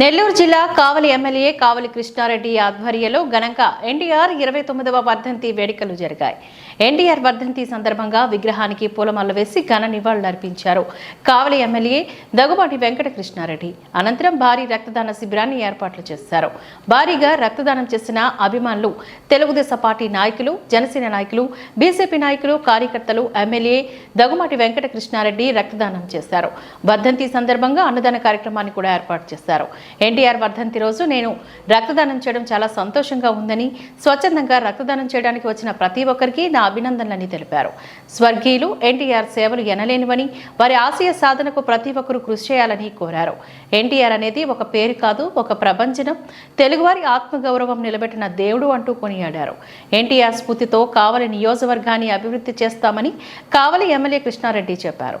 నెల్లూరు జిల్లా కావలి ఎమ్మెల్యే కావలి కృష్ణారెడ్డి ఆధ్వర్యంలో ఘనంగా ఎన్టీఆర్ ఇరవై తొమ్మిదవ వర్ధంతి వేడుకలు జరిగాయి. ఎన్టీఆర్ వర్ధంతి సందర్భంగా విగ్రహానికి పూలమాల వేసి ఘన నివాళులర్పించారు కావలి ఎమ్మెల్యే దగ్గుబాటి వెంకట కృష్ణారెడ్డి అనంతరం భారీ రక్తదాన శిబిరాన్ని ఏర్పాట్లు చేశారు. భారీగా రక్తదానం చేసిన అభిమానులు తెలుగుదేశం పార్టీ నాయకులు జనసేన నాయకులు బీజేపీ నాయకులు కార్యకర్తలు ఎమ్మెల్యే దగ్గుమాటి వెంకట కృష్ణారెడ్డి రక్తదానం చేశారు. వర్ధంతి సందర్భంగా అన్నదాన కార్యక్రమాన్ని కూడా ఏర్పాటు చేశారు. ఎన్టీఆర్ వర్ధంతి రోజు నేను రక్తదానం చేయడం చాలా సంతోషంగా ఉందని స్వచ్ఛందంగా రక్తదానం చేయడానికి వచ్చిన ప్రతి ఒక్కరికి నా అభినందనలని తెలిపారు. స్వర్గీయులు ఎన్టీఆర్ సేవలు ఎనలేనివని వారి ఆశయ సాధనకు ప్రతి ఒక్కరూ కృషి చేయాలని కోరారు. ఎన్టీఆర్ అనేది ఒక పేరు కాదు ఒక ప్రపంచనం తెలుగువారి ఆత్మగౌరవం నిలబెట్టిన దేవుడు అంటూ కొనియాడారు. ఎన్టీఆర్ స్ఫూర్తితో కావలి నియోజకవర్గాన్ని అభివృద్ధి చేస్తామని కావలి ఎమ్మెల్యే కృష్ణారెడ్డి చెప్పారు.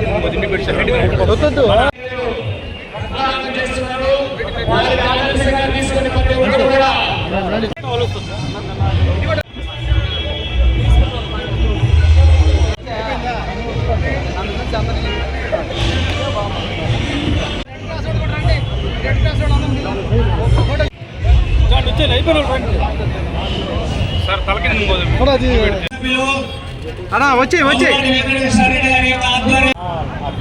వద్దు సార్ తలకి అన్నా వచ్చే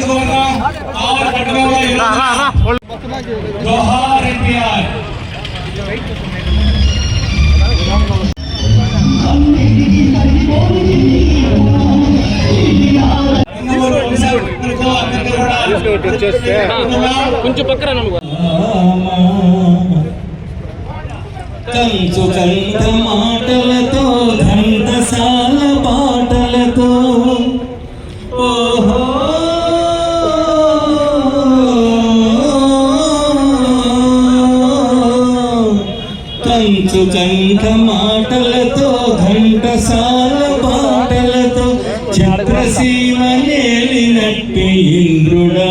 రక్తదానం చేసినటువంటి కావలి నియోజకవర్గం కావలి పట్టణంలో ఈరోజు జోహార్ ఎన్టీఆర్ కొంచెం పక్కన కంచు కంఠ మాటలతో కంచు కంఠ మాటలతో ఘంటసాల పాటలతో చక్రసీమ నేలినట్టి ఇంద్రుడా.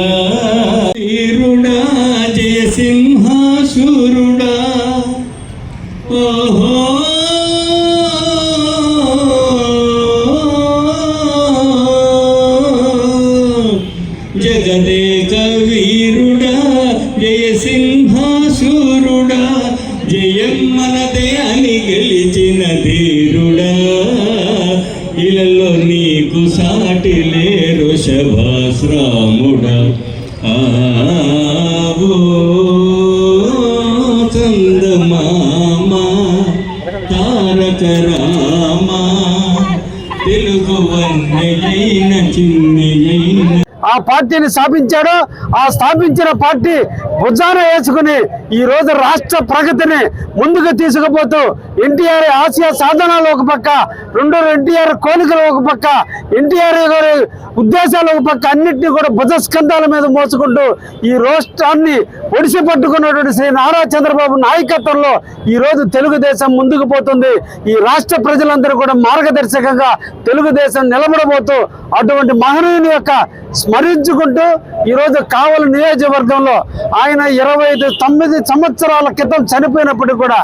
ఇలలో నీకు సాటి లేరు శభాశ్రాముడా. ఆవో. ఆ పార్టీని స్థాపించాడో ఆ స్థాపించిన పార్టీ భుజాన వేసుకుని ఈ రోజు రాష్ట్ర ప్రగతిని ముందుకు తీసుకుపోతూ ఎన్టీఆర్ ఆసియా సాధనాలు ఒక పక్క రెండు ఎన్టీఆర్ కోరికలు ఒక పక్క ఎన్టీఆర్ గారి ఉద్దేశాలు ఒక పక్క అన్నింటినీ కూడా భుజస్కంధాల మీద మోసుకుంటూ ఈ రాష్ట్రాన్ని ఒడిసి పట్టుకున్నటువంటి శ్రీ నారా చంద్రబాబు నాయకత్వంలో ఈరోజు తెలుగుదేశం ముందుకు పోతుంది. ఈ రాష్ట్ర ప్రజలందరూ కూడా మార్గదర్శకంగా తెలుగుదేశం నిలబడబోతూ అటువంటి మహనీయుని యొక్క మరించుకుంటూ ఈరోజు కావలి నియోజకవర్గంలో ఆయన ఇరవై ఐదు తొమ్మిది సంవత్సరాల క్రితం చనిపోయినప్పటికీ కూడా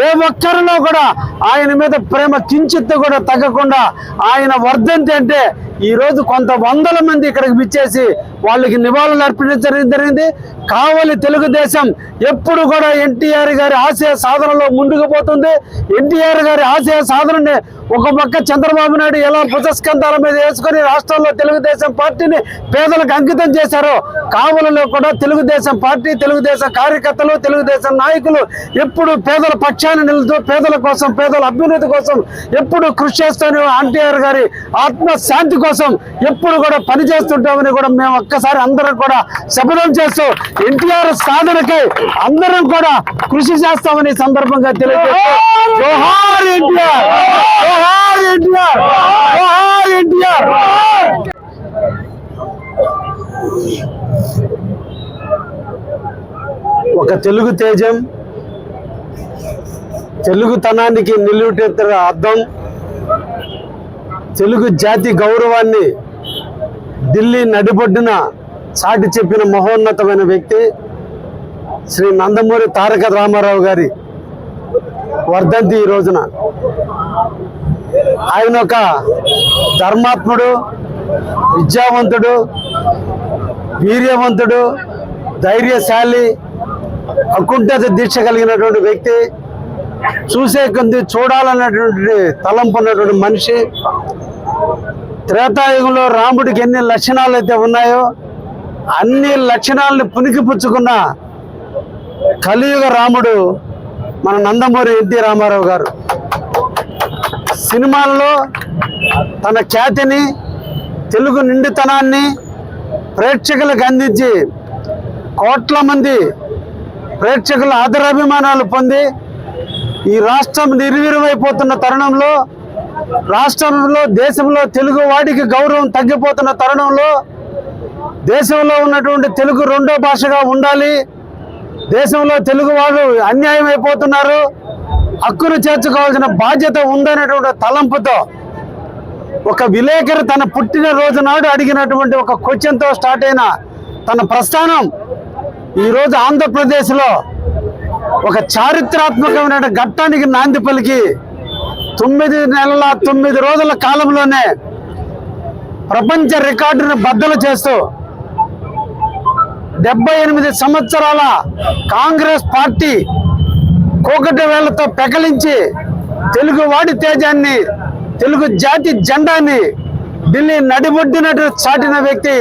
ఏ ఒక్కరిలో కూడా ఆయన మీద ప్రేమ కించిత్తు కూడా తగ్గకుండా ఆయన వర్ధంతి అంటే ఈరోజు కొంత వందల మంది ఇక్కడికి విచ్చేసి వాళ్ళకి నివాళులు అర్పించడం జరిగింది. కావలి తెలుగుదేశం ఎప్పుడు కూడా ఎన్టీఆర్ గారి ఆశయ సాధనలో ముందుకు పోతుంది. ఎన్టీఆర్ గారి ఆశయ సాధనని ఒక పక్క చంద్రబాబు నాయుడు ఎలా పుజస్కంధాల మీద వేసుకొని రాష్ట్రంలో తెలుగుదేశం పార్టీని పేదలకు అంకితం చేశారో కావలిలో కూడా తెలుగుదేశం పార్టీ తెలుగుదేశం కార్యకర్తలు తెలుగుదేశం నాయకులు ఎప్పుడు పేదల పక్షాన్ని నిలుతూ పేదల కోసం పేదల అభ్యున్నతి కోసం ఎప్పుడు కృషి చేస్తూనే ఎన్టీఆర్ గారి ఆత్మ శాంతి కోసం ఎప్పుడు కూడా పనిచేస్తుంటామని కూడా మేము ఒక్కసారి అందరం కూడా శపథం చేస్తూ ఎన్టీఆర్ సాధనకి అందరం కూడా కృషి చేస్తామని సందర్భంగా తెలియజేస్తాం ఒక తెలుగు తేజం తెలుగుతనానికి నిలువుటెత్తర అర్థం తెలుగు జాతి గౌరవాన్ని ఢిల్లీ నడిబొడ్డున చాటి చెప్పిన మహోన్నతమైన వ్యక్తి శ్రీ నందమూరి తారక రామారావు గారి వర్ధంతి ఈ రోజున. ఆయన ఒక ధర్మాత్ముడు విద్యావంతుడు వీర్యవంతుడు ధైర్యశాలి అకుంఠత దీక్ష కలిగినటువంటి వ్యక్తి. చూసే కొద్ది చూడాలన్నటువంటి తలంపు ఉన్నటువంటి మనిషి త్రేతాయుగంలో రాముడికి ఎన్ని లక్షణాలు అయితే ఉన్నాయో అన్ని లక్షణాలను పుణికిపుచ్చుకున్న కలియుగ రాముడు మన నందమూరి ఎన్టీ రామారావు గారు. సినిమాల్లో తన ఖ్యాతిని తెలుగు నిండితనాన్ని ప్రేక్షకులకు అందించి కోట్ల మంది ప్రేక్షకుల ఆదరాభిమానాలు పొంది ఈ రాష్ట్రం నిర్వీర్యమైపోతున్న తరుణంలో రాష్ట్రంలో దేశంలో తెలుగు వాడికి గౌరవం తగ్గిపోతున్న తరుణంలో దేశంలో ఉన్నటువంటి తెలుగు రెండో భాషగా ఉండాలి. దేశంలో తెలుగు వాళ్ళు అన్యాయం అయిపోతున్నారు. హక్కును చేర్చుకోవాల్సిన బాధ్యత ఉందనేటువంటి తలంపుతో ఒక విలేకరు తన పుట్టిన రోజు నాడు అడిగినటువంటి ఒక క్వశ్చన్తో స్టార్ట్ అయిన తన ప్రస్థానం ఈరోజు ఆంధ్రప్రదేశ్లో ఒక చారిత్రాత్మకమైన ఘట్టానికి నాంది పలికి తొమ్మిది నెలల తొమ్మిది రోజుల కాలంలోనే ప్రపంచ రికార్డును బద్దలు చేస్తూ డెబ్బై ఎనిమిది సంవత్సరాల కాంగ్రెస్ పార్టీ కోకటి వేళ్ళతో పెకలించి తెలుగు వాడి తేజాన్ని తెలుగు జాతి జెండాని ఢిల్లీ నడిబొడ్డినట్టు చాటిన వ్యక్తి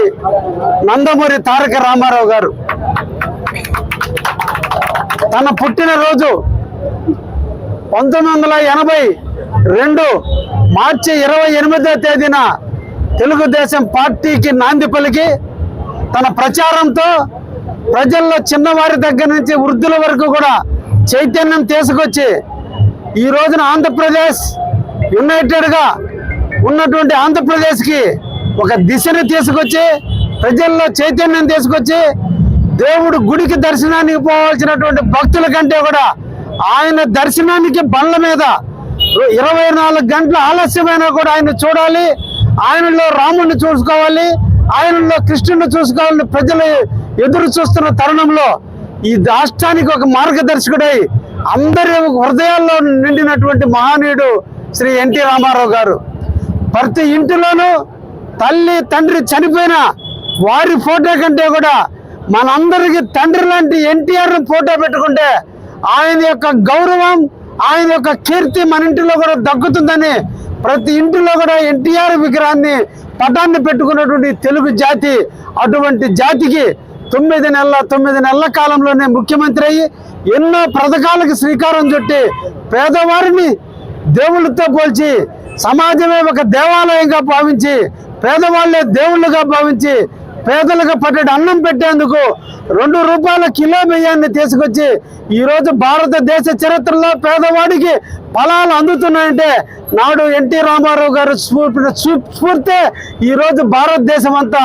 నందమూరి తారక రామారావు గారు. తన పుట్టినరోజు పంతొమ్మిది వందల ఎనభై రెండు మార్చి ఇరవై ఎనిమిదో తేదీన తెలుగుదేశం పార్టీకి నాంది పలికి తన ప్రచారంతో ప్రజల్లో చిన్నవారి దగ్గర నుంచి వృద్ధుల వరకు కూడా చైతన్యం తీసుకొచ్చి ఈ రోజున ఆంధ్రప్రదేశ్ యునైటెడ్గా ఉన్నటువంటి ఆంధ్రప్రదేశ్కి ఒక దిశని తీసుకొచ్చి ప్రజల్లో చైతన్యం తీసుకొచ్చి దేవుడు గుడికి దర్శనానికి పోవాల్సినటువంటి భక్తుల కంటే కూడా ఆయన దర్శనానికి బండ్ల మీద ఇరవై నాలుగు గంటల ఆలస్యమైనా కూడా ఆయన చూడాలి. ఆయనలో రాముడిని చూసుకోవాలి. ఆయనలో కృష్ణుని చూసుకోవాలని ప్రజలు ఎదురు చూస్తున్న తరుణంలో ఈ రాష్ట్రానికి ఒక మార్గదర్శకుడై అందరి హృదయాల్లో నిండినటువంటి మహానీయుడు శ్రీ ఎన్టీ రామారావు గారు. ప్రతి ఇంటిలోనూ తల్లి తండ్రి చనిపోయిన వారి ఫోటో కంటే కూడా మనందరికి తండ్రి లాంటి ఎన్టీఆర్ ఫోటో పెట్టుకుంటే ఆయన యొక్క గౌరవం ఆయన యొక్క కీర్తి మన ఇంటిలో కూడా దక్కుతుందని ప్రతి ఇంటిలో కూడా ఎన్టీఆర్ విగ్రహాన్ని పటాన్ని పెట్టుకున్నటువంటి తెలుగు జాతి అటువంటి జాతికి తొమ్మిది నెలల తొమ్మిది నెలల కాలంలోనే ముఖ్యమంత్రి అయ్యి ఎన్నో పథకాలకు శ్రీకారం చుట్టి పేదవారిని దేవుళ్ళతో పోల్చి సమాజమే ఒక దేవాలయంగా భావించి పేదవాళ్ళే దేవుళ్ళుగా భావించి పేదలకు పట్టెడు అన్నం పెట్టేందుకు రెండు రూపాయల కిలో బియ్యాన్ని తీసుకొచ్చి ఈరోజు భారతదేశ చరిత్రలో పేదవాడికి ఫలాలు అందుతున్నాయంటే నాడు ఎన్టీ రామారావు గారు స్ఫూర్తి. ఈరోజు భారతదేశం అంతా